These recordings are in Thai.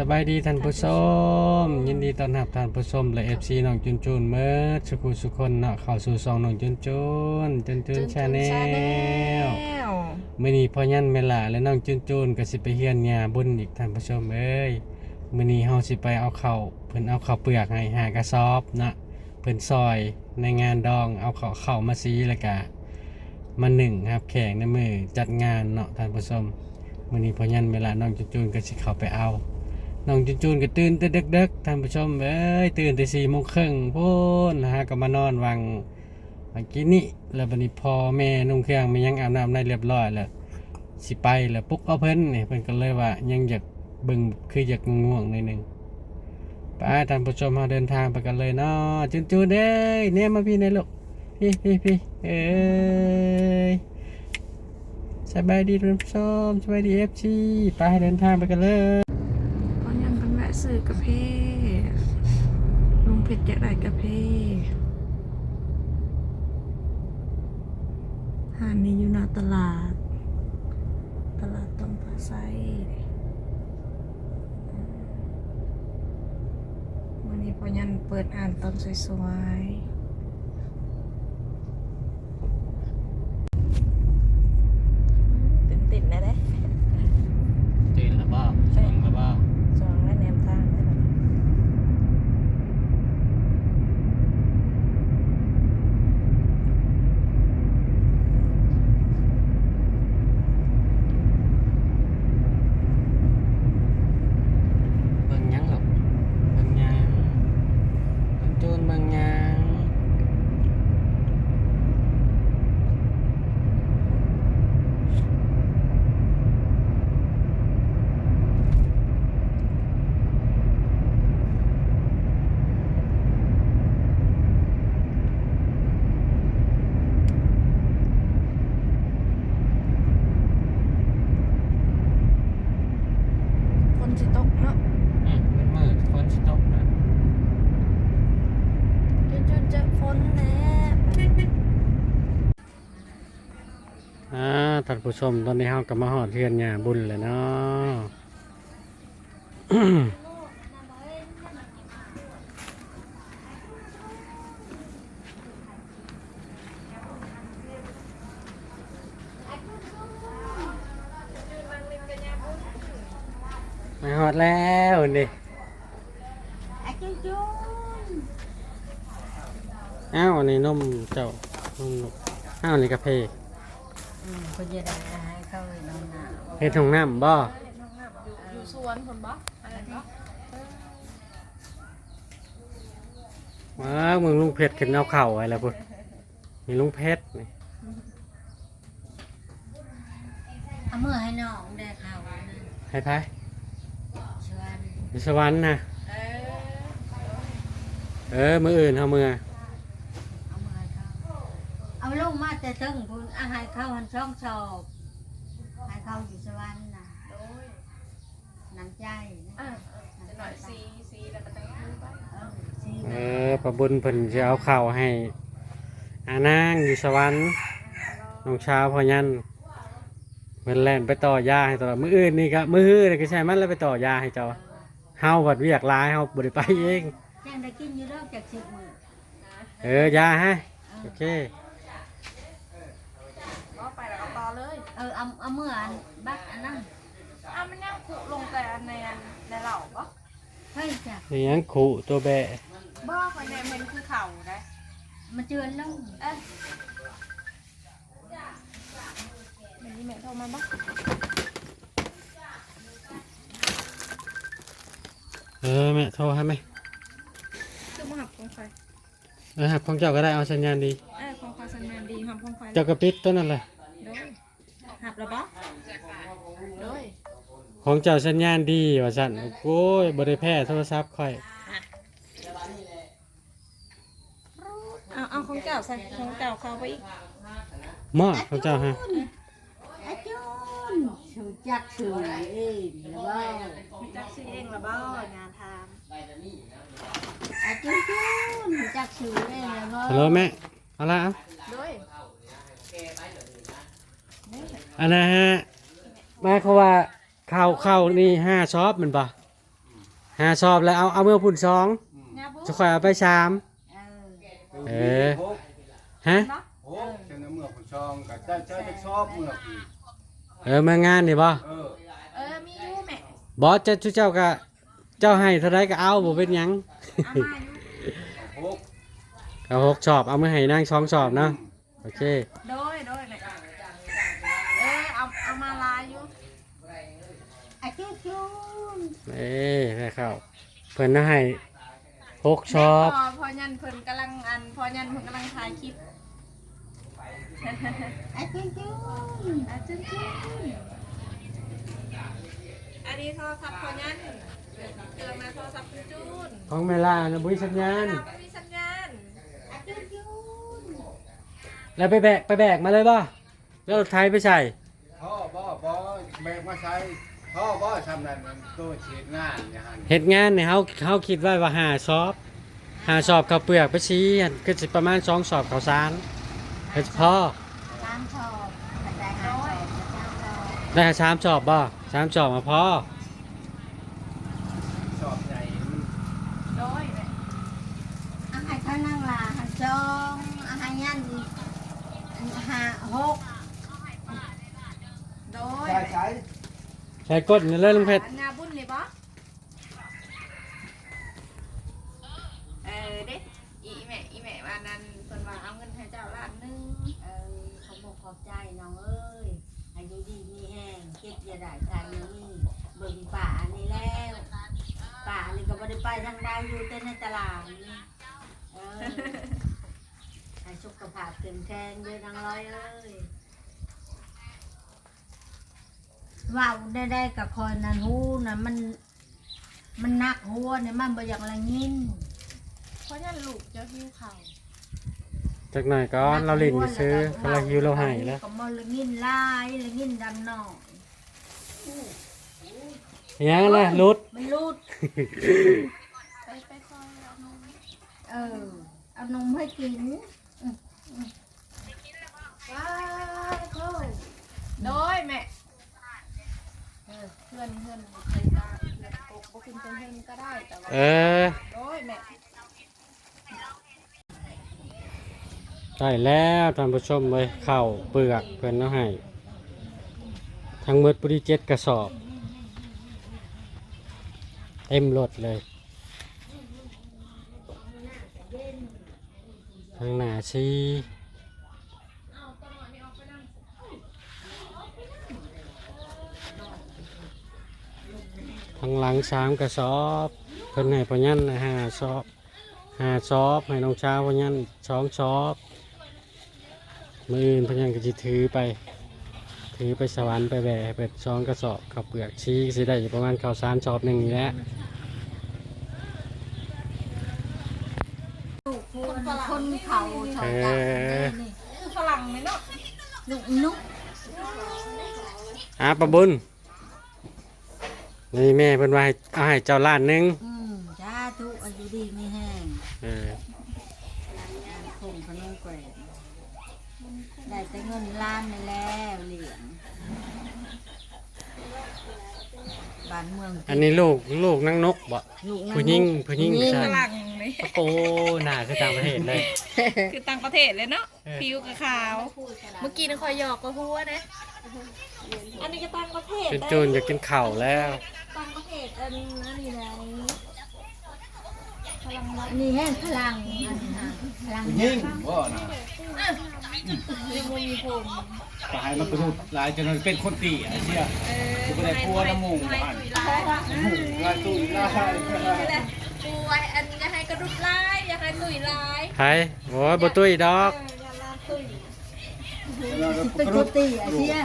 สบายดีท่านผู้ชมยินดีต้อนรับท่านผู้ชมและ FC น้องจุนจูนเมื่อสุขุสุคนเนาะเข้าสู่ซองน้องจุนจูนจุนจูนชาแนลมื้อนี้พ่อยันเมล่าและน้องจุนจูนก็สิไปเฮียนหญ้าบุญอีกท่านผู้ชมเอ้ยมื้อนี้เฮาสิไปเอาข้าวเพิ่นเอาข้าวเปลือกให้หากระสอบเนาะเพิ่นซอยในงานดองเอาข้าวเข้าวมาซีแล้วก็มาหนึ่งครับแขกในมือจัดงานเนาะท่านผู้ชมมื้อนี้พ่อยันเมล่าน้องจุนจูนก็สิเข้าไปเอา น้องจุนจูนก็ตื่นแต่ดึกๆท่านผู้ชมเอ้ยตื่นแต่สี่โมงครึ่งพูนนะฮะก็มานอนวังวังกี้นี่แล้วบัดนี้พ่อแม่นุ่งเครื่องม่ยังอาบน้ำได้เรียบร้อยแล้วสิไปแล้วปุ๊กเอาเพิ่นนี่เพิ่นก็เลยว่ายังอยากบิ่งคืออยากง่วงน่อยหนึงไปท่านผู้ชมเราเดินทางไปกันเลยเนาะจุนจูนเอ้ยเนี่ยมาพี่ในลูกพี่พี่พี่เอ้ยสบายดีท่านผู้ชมสบายดีเอฟซีไปเดินทางไปกันเลย ก็ยังเป็นแวะ ซื้อกาแฟลุงเพชรอยากได้กาแฟหานนี้อยู่หน้าตลาด ตลาดต้นฟ้าไซวันนี้พอยันเปิดอ่านตอนสวยๆตื่นติดนะเด้ ตื่นแล้วบ่สองแล้วบ่ จองและแนมทางได้ไหม เบิ่งหยังหรอกเบิ่งหยังเบิ่งจูนเบิ่งหยัง คนสิตกเนาะ อืมมันมืดฝนสิตกนะ จนจนจะฝนแน่ อ่าท่าน ผู้ชมตอนนี้เฮาก็มาฮอดเทือนหญ้าบุญแล้วเนาะมาฮอดแล้วนี่อ้าวอันนี้นมเจ้านมลูกอ้าวอันนี้กาแฟ คนจะได้ให้เข้าไปน้ำหนาวเฮ็ดของน้ำบ่อยู่สวนคนบ่อะไรบ่ว้าวมึงลุงเพชรขึ้นเอาเข่าไว้แล้วพุ่นมีลุงเพชรนี่เอามือให้น้องได้ข่าวนะให้พายชวนอยู่สวรรค์นะเออ เออ มืออื่นเอามือ เอามือให้เขา เอาลูกมาแต่ตึงคุณอาหารเข้าหันช่องชอบให้เข้าอยู่สวรรค์นะโดยน้ำใจนะอะจะหน่อยซีซีแล้วก็ตั้งมือไปเออสิเออประบุญเพิ่นจะเอาเข่าให้อานางอยู่สวรรค์น้องชาวพอยันเพิ่นแล่นไปต่อยาให้ตลอดมืออื่นนี่ก็มืออื่นนี่ก็ใช่มันแล้วไปต่อยาให้เจ้าเฮาบัดเวียกหลายเฮาบ่ได้ไปเองยังได้กินอยู่รอบจากสิบมือเออยาให้โอเค ก็ไปแล้วก็ต่ อเลยเออเอาเอามืออันบักอันนั้นอะมันยังขุลงแต่ในอันในเหล่าบ่เฮ้ยจ้ะนี่ยังขู่ตัวแบะบ่คนในมันคือเข่าได้มาเจือนลงเอ้ยมันนี่แม่โทรมาบ่เออแม่โทรให้ไหมคือมาหับของไฟเออหักของเจ้าก็ได้เอาสัญญาณดีเอ้ยของไฟสัญญาณดีหับของไฟเจ้ากระปิดตัวนั่นแหละโดย หับแล้วบ่โดยของเจ้าสัญญาณดีว่าสั่นโอ้ยบริแพ้โทรศัพท์ค่อยเอาเอาของเก่าใส่ของเก่าเข้าไปอีกหมอของเจ้าฮะอาจุนสูจักสูเองแล้วบ่จักซื้อเองละบ่งานทามอาจุนจุนจักสูเองแล้วบ่ฮัลโหลแม่เอาละเอาโดย อันนะฮะหมายเขามว่าข้าวข้าวนี่ห้าช็อปแมันปะโหาชอบแล้วเอาเอาเมื่อพุ่นสองงาบุจะค่อยเอาไปสามเออเออฮะเนาะโอ้เจ้าเมื่อผู้ชองก็เจ้าเจ้าจะชอบเมื่อพี่เออมางานนี่บ่เออเออมีอยู่แม่บอสเจ้าเจ้าก็เจ้าให้เท่าไรก็เอาบ่เป็นหยังเอามาอยู่โอ้เอาหกชอบเอามาให้นางสองชอบเนาะโอเคโดยโดยแม่เออเอาเอามาลายอยู่ อาจุจุน เอ้ได้เข้าเพิ่นน่ะให้หกชอบแม่พอพอยันเพิ่นกำลังอันพอยันเพิ่นกำลังถ่ายคลิปอาจุจุนอาจารย์จุนอันนี้โทรศัพท์พอยันเกิดมาโทรศัพท์คุณจูนของเมลานะบุ้ยสัญญาณเราไม่มีสัญญาณอาจุจุนแล้วไปแบกไปแบกมาเลยบ่แล้วรถไทยไปใส่พ่อบ่บ่แบกมาใช้ พ่อบ่ทำนั่นมันตัวเช็ดงานอย่างนั้นเฮ็ดงานเนี่ยเฮาเฮาคิดไว้ว่าหาชอบหาชอบข้าวเปลือกไปชี้อันก็สิประมาณสองสอบข้าวสารเฮ็ดพอสามชอบกระจายหาชอบสามชอบได้สามสอบบ่สามสอบมาพอชอบใหญ่โดยแม่อาหารข้านั่งลาอาหารจองอาหารยันอาหารหกโดยใช้ใช้ ใช้กดนี่เลยลุงเพชรอันงาบุญนี่ปะเออเด็อีแม่อีแม่วันนั้นเพิ่นว่าเอาเงินให้เจ้าล้านหนึงเออเขาบอกขอบใจน้องเอ้ยอายุดีมีแห้งเก็บอยาได้ทานนี่เบิ่งป่านี่แล้วป่านี่ก็บ่ได้ไปทางใดอยู่แต่ในตลาดนี่เออให้สุขภาพเข้มแข็งเด้อนางร้อยเอ้ยเว้าได้ได้กับคอยนันหูนะมัน มันนักหัวเนี่ยมันบ่อยากละยินเพราะยันลูกจะหิ้วเข่าวจักหน่อยก่อนเราเล่นไปซื้อเราหิวเราให้แล้วก็มาละยินลายละยินดำหนองยังล่ะรุดมันรูดไปไปคอยเอานมเออ เอานมให้กินอืมอืมว้าวโธ่โดยแม่ เออเพื่อนเพื่อนใครได้เพื่อนปกบ่ขึ้นเป็นเพื่อนก็ได้แต่ว่าเออโดยแม่ได้แล้วท่านผู้ชมเลยข้าวเปลือกเพิ่นเอาให้ ทั้งหมดปุริเจ็ดกระสอบ เต็มรถเลยทางหน้าชีทาง หลังสามกระสอบเพิ่นให้พอยันนะห้าสอบห้าสอบให้น้องเช้าพอยันสองสอบมืออื่นพอยันก็จะถือไป ถือไปสวรรค์ไปแบกเป็ดช้องกระสอบข้าวเปลือกชี้สิได้อยู่ประมาณข้าวสารชอบหนึ่งนี่แหละลูกคนคนเขาชอบจับนี่คือฝรั่งไหมเนาะลูกนุกอาปะบุญ นี่แม่เพิ่นว่าให้เอาให้เจ้าล้านหนึงอืมจ้าทุกอายุดีมีแห้งเออคงพนมแกวนได้แต่เงินล้านนี่แล้วเหรียญบ้านเมืองอันนี้ลูกลูกนางนกบ่ลูกผู้หญิงผู้หญิงใช่ฝรั่งเลยโอ้หน้าคือต่างประเทศเลย คือต่างประเทศเลยเนาะเออ ผิวกับขาว เมื่อกี้นี่คอยหยอกก็หัวนะ อันนี้ก็ต่างประเทศเป็นจูนอยากกินข้าวแล้ว อันนั้นนี่ไหนพลังรักอันนี้แห้งพลังอันนี้ฮะพลังยิ่งบ่นะยังไม่มีผมตายมันกระดุดลายจนมันเป็นคนตีไอ้เชี่ยเออกูไม่ได้กลัวน้ำมูกให้อ่านตุยลายลายตุ้ยลายนี่แหละปูไว้อันจะให้กระดุกลายอยากให้ตุยลายไผโอ้ยบ่ตุ้ยดอกเอออย่าลาตุยเป็นคนตีไอ้เชี่ย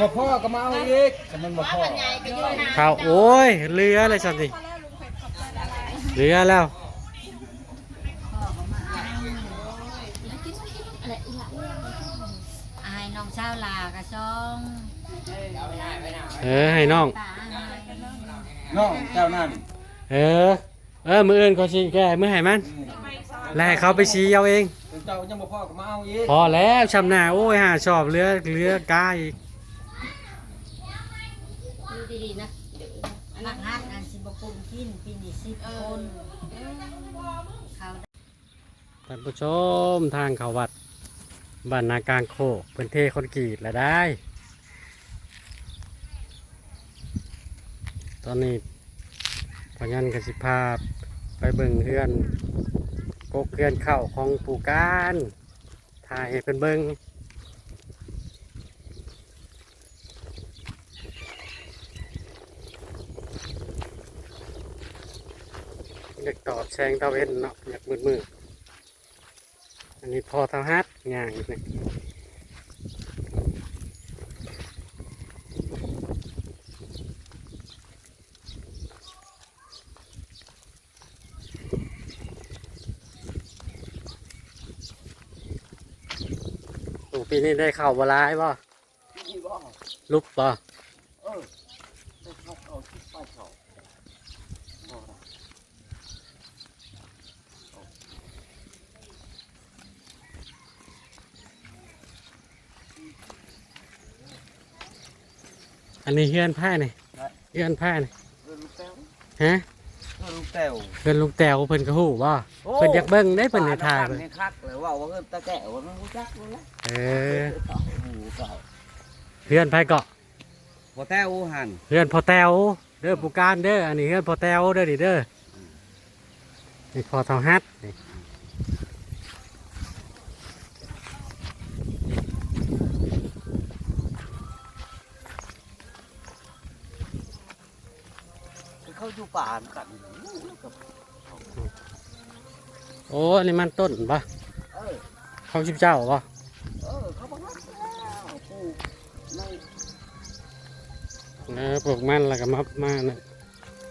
มาพ่อก็มาเอาอีกแต่มันมาพ่อข้าวโอ้ยเรืออะไรสันติพอแล้วลุงเผ็ดขอบใจละลายเรือแล้วอายน้องเช้าวลากระซองเออให้น้องตาอายน้องเจ้านั่นเออ เออมืออื่นเขาชี้แกมือให้มันแล้วให้เขาไปชี้เอาเองเจ้ายังมาพ่อก็มาเอาอีกพอแล้วชำนาญโอ้ยหาชอบเรือเรือกาอีกดูดีๆนะนักฮัดอันสิบกปุ่มกินปีนี้สิบเอคอนเขาท่านผู้ชมทางเขาวัดบ้านนากลางโคกเป็นเทคอนกรีตแล้วได้ ตอนนี้พอยันกสิภาพไปเบิ่งเฮือน กกเฮือนเข่าของปู่การถ่ายให้เป็นเบิ้งเด็กตอบแสงตาเวนเนาะอยากมืดมืดอันนี้พอเท่าฮัดง่ายนี่โอ้ นี้ได้ข่าวบหลายบ่นี่บ่ลุบบ่เออได้เข้าเอาที่ป้ายเขาบ่ได้อันนี้เฮือนผ้านี่เฮือนผ้านี่เออลูกแต้วฮะ เออลูกแต้วเพิ่นลุงแตวเพิ่นก็ฮู้บ่เพิ่นอยากเบิ่งได้เพิ่นให้ถ่ายเพิ่เพิ่นนให้คักเลยว่าว่าเพิ่นตะแกะว่ามันรู้จักรู้แล้วเออเก่าหูเก่าเฮือนไผเกาะบ่แต้วหันเฮือนพอแตวเด้อผู้การเด้ออันนี้เฮือนพอแตวเด้อนี่เด้อนี่พอเท่าฮัดนี่าอยู่ป่านกันกับโอ้อันนี้มันต้นบ่เออของชิบเจ้าบ่เออเขาบอกว่าแล้วปลูกในเออปลูกมันแล้วก็มามานะ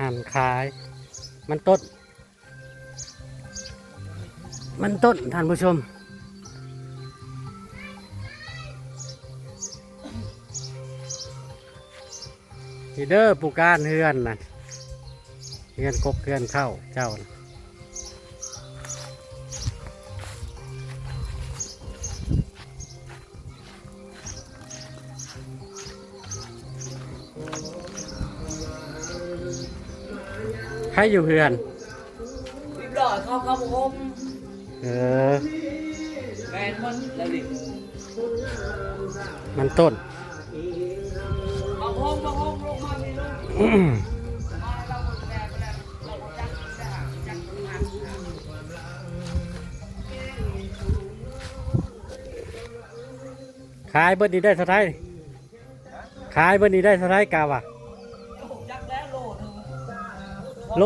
หั่นขาย มันต้น มันต้นท่านผู้ชม นี่เด้อปูการเฮือนน่ะ เฮือนกกเฮือนเข้าเจ้านะใครอยู่เฮือนริบดอยเขาเขาบอกเออ แมนมันแล้วดิมันต้น บางห้องบางห้องลงมามีลูก ขายเบิดนี้ได้เท่าไหรขายเบิดนี้ได้เท่าไหรกาวะจักแล้วโลนึงโล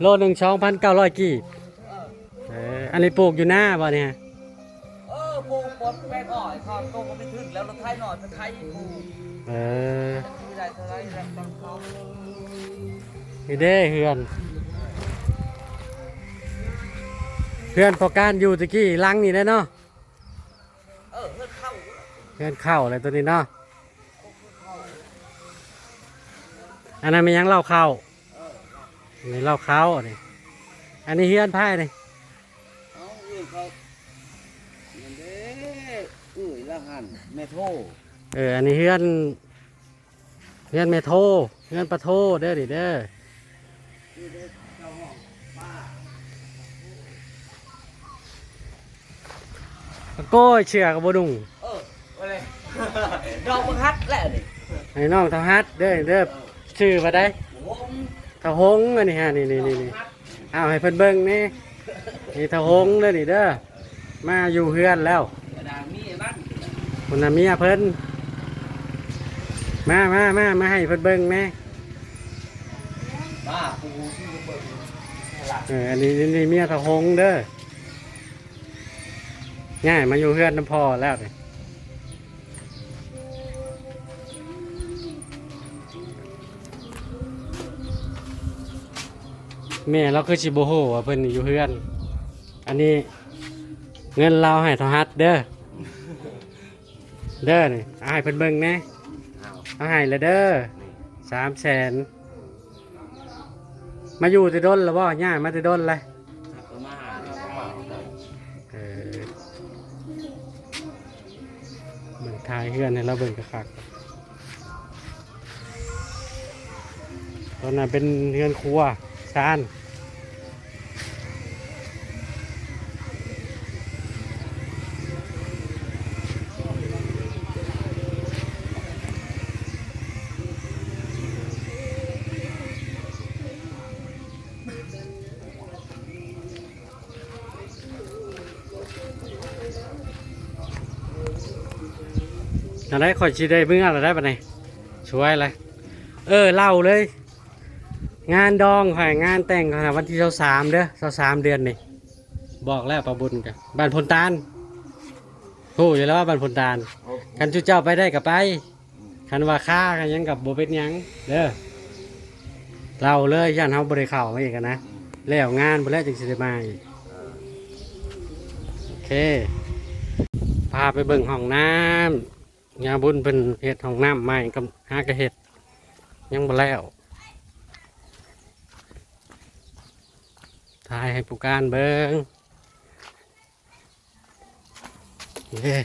โลหนึ่งสองพันเก้าร้อยกี่เอออันนี้ปลูกอยู่หน้าบ่เนี่ยเออปลูกบนแปลงอ้อยเขาโตก็ไม่ถึงแล้วเราไทยหน่อยเป็นไทยปลูกเออมีได้เท่าไรแล้วต้องเขานี่เด้เฮือนเฮือนพอการอยู่ตะกี้หลังนี่ได้เนาะ เออเพื่อนเข้า เฮือนเข้าอะไรตัวนี้เนาะอันนั้นมันยังเล่าเข้าอันนี้เล่าเข้านี่อันนี้เฮือนไพ่นี่เอาเอ้ยเขาเงินเด้เอ้ยละหันแม่โทเอออันนี้เฮือนเฮือนเมโทรเฮือนปะโทเด้อดิเด้อโก้ยเชื่อกับบดุง เออไปเลยดอกบังคัดแล้วนี่ให้น้องเทาฮัดเด้อเด้อชื่อมาได้ผมเทาหงอันนี้ฮะนี่นี่นี่นี่เอาให้เพิ่นเบิ่งนี่นี่เทาหงเด้อนี่เด้อมาอยู่เฮือนแล้วกระดาษมีไอ้บ้านคุณน่ะเมียเพิ่นมามามามาให้เพิ่นเบิ่งแม่บ้าปูที่เปิดหลักเอออันนี้นี่นี่เมียเทาหงเด้อง่ายมาอยู่เฮือนน้ำพอแล้วนี่ แม่เราคือสิโบโหว่าเพิ่นอยู่เฮือน อันนี้เงินเราให้ทหัสเด้อ เด้อนี่เอาให้เพิ่นเบิ่งแหน่เอาให้เลยเด้อสามแสน มาอยู่แต่ดนแล้วบ่ย่ามาแต่ดนเลยมาหาเราเล่าเออเบิ่งทายเฮือนให้เราเบิ่งกระคักโอ้ตัวนั้นเป็นเรือนครัว ชานอะไรคอยชีได้เมื่ออะไรได้ปะเนี่ยช่วยเลยเออเล่าเลย งานดองค่ะงานแต่งค่ะวันที่เสาสามเด้อเสาสามเดือนนี่บอกแล้วประบุญกันบ้านพลตาลพูดอยู่แล้วว่าบ้านพลตาลคันจุเจ้าไปได้กับไปคันว่าค่ากันยังกับโบเป็นหยังเด้อเราเลยย่านเฮาบริข่าวมาอีกอะนะแล้วงานบ่แล้วจึงสิได้มาอีกโอเค พาไปเบิ่งห้องน้ำยาบุญเป็นเฮ็ดห้องน้ำใหม่กับหากระเฮ็ดยังบ่แล้ว ถ่ายให้ผู้การเบิงเย้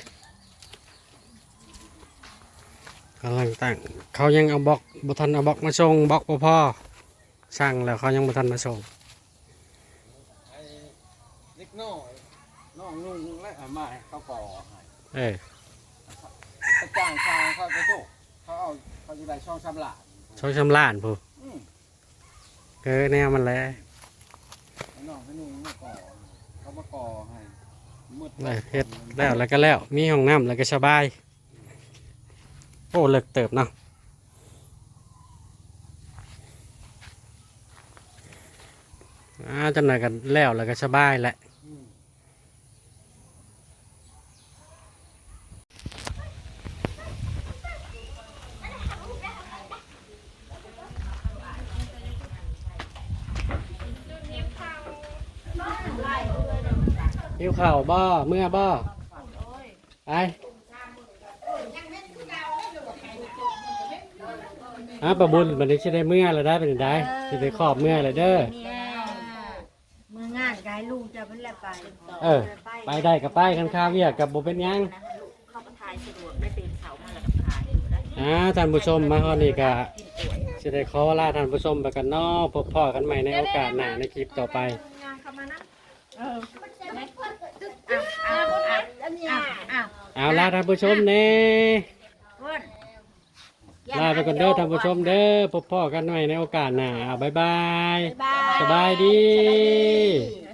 กำลังตั้งเขายังเอาบล็อกบุทันเอาบล็อกมาส่งบล็อกบ่พอสั่งแล้วเขายังบุทันมาส่งไอ้เล็กน้อยน้องนุ่งและอามาให้เขาก่อให้เออเขาจ้างชาวเขาไปสู้เขาเอาเขาจะได้ช่องชำละช่องชำล้านผู้อืมเออแนวมันแหล้วไอ้ น้องไปนุ่งมาก่อเขามาก่อให้มืดเฮ็ดแล้วแล้วก็แล้ว มีห้องน้ำแล้วก็สบาย โอ้เลิกเติบเนาะอ่าจังไหนกันแล้วแล้วก็สบายแหละ หิวข่าวบ่เมื่อบ่ไปอะประบุญมันนี้จะได้เมื่อแล้วได้เป็นได้จะได้ขอบเมื่อเลยเด้อเนี่ยมืองานกายลูกจะเป็นแหละไปเออ ไปได้กับไปกันข้าวเวียกกับบ่เป็นหยังเข้าไปทายสะดวกได้ตื่นเช้ามาแล้วก็ทายอยู่ได้อ่าท่านผู้ชมมาฮอดนี่ก็จะได้ขอลาท่านผู้ชมไปกันเนาะพบพ่อกันใหม่ในโอกาสหน้าในคลิปต่อไป งานเข้ามานะเออ อ้าวอ้าวอ้าวอ้าวเอาลาท่านผู้ชมเน่เพิ่นลาไปก่อนเด้อท่านผู้ชมเด้อพบพ่อกันใหม่ในโอกาสหน้าอ่าบ๊ายบายบ๊ายบาย สบายดีส